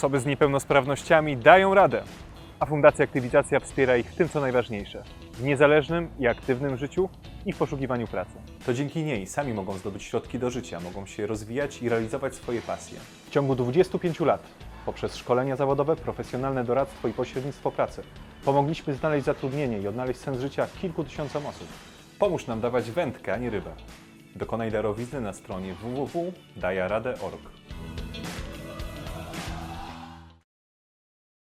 Osoby z niepełnosprawnościami dają radę, a Fundacja Aktywizacja wspiera ich w tym, co najważniejsze w niezależnym i aktywnym życiu i w poszukiwaniu pracy. To dzięki niej sami mogą zdobyć środki do życia, mogą się rozwijać i realizować swoje pasje. W ciągu 25 lat, poprzez szkolenia zawodowe, profesjonalne doradztwo i pośrednictwo pracy, pomogliśmy znaleźć zatrudnienie i odnaleźć sens życia kilku tysiącom osób. Pomóż nam dawać wędkę, a nie rybę. Dokonaj darowizny na stronie www.dajarade.org.